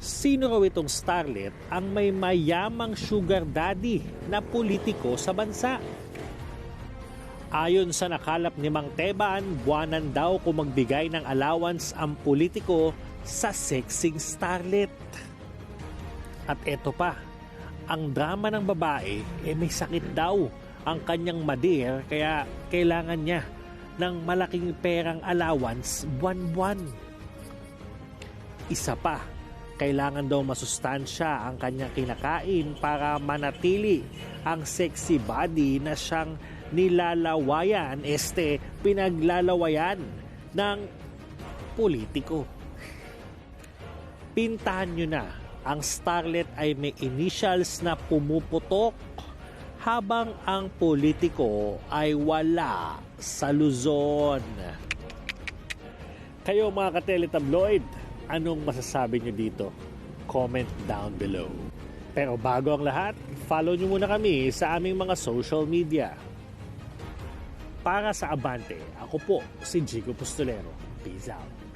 Sino raw itong starlet ang may mayamang sugar daddy na politiko sa bansa? Ayon sa nakalap ni Mang Teban, buwanan daw kung magbigay ng allowance ang politiko sa sexing starlet. At eto pa, ang drama ng babae eh may sakit daw ang kanyang madir kaya kailangan niya ng malaking perang allowance buwan-buwan. Isa pa, kailangan daw masustansya ang kanyang kinakain para manatili ang sexy body na siyang nilalawayan, este pinaglalawayan ng politiko. Pintahan nyo na, ang starlet ay may initials na pumuputok habang ang politiko ay wala sa Luzon. Kayo mga kateletabloid, anong masasabi nyo dito? Comment down below. Pero bago ang lahat, follow nyo muna kami sa aming mga social media. Para sa Abante, ako po si Jigo Pustolero. Peace out.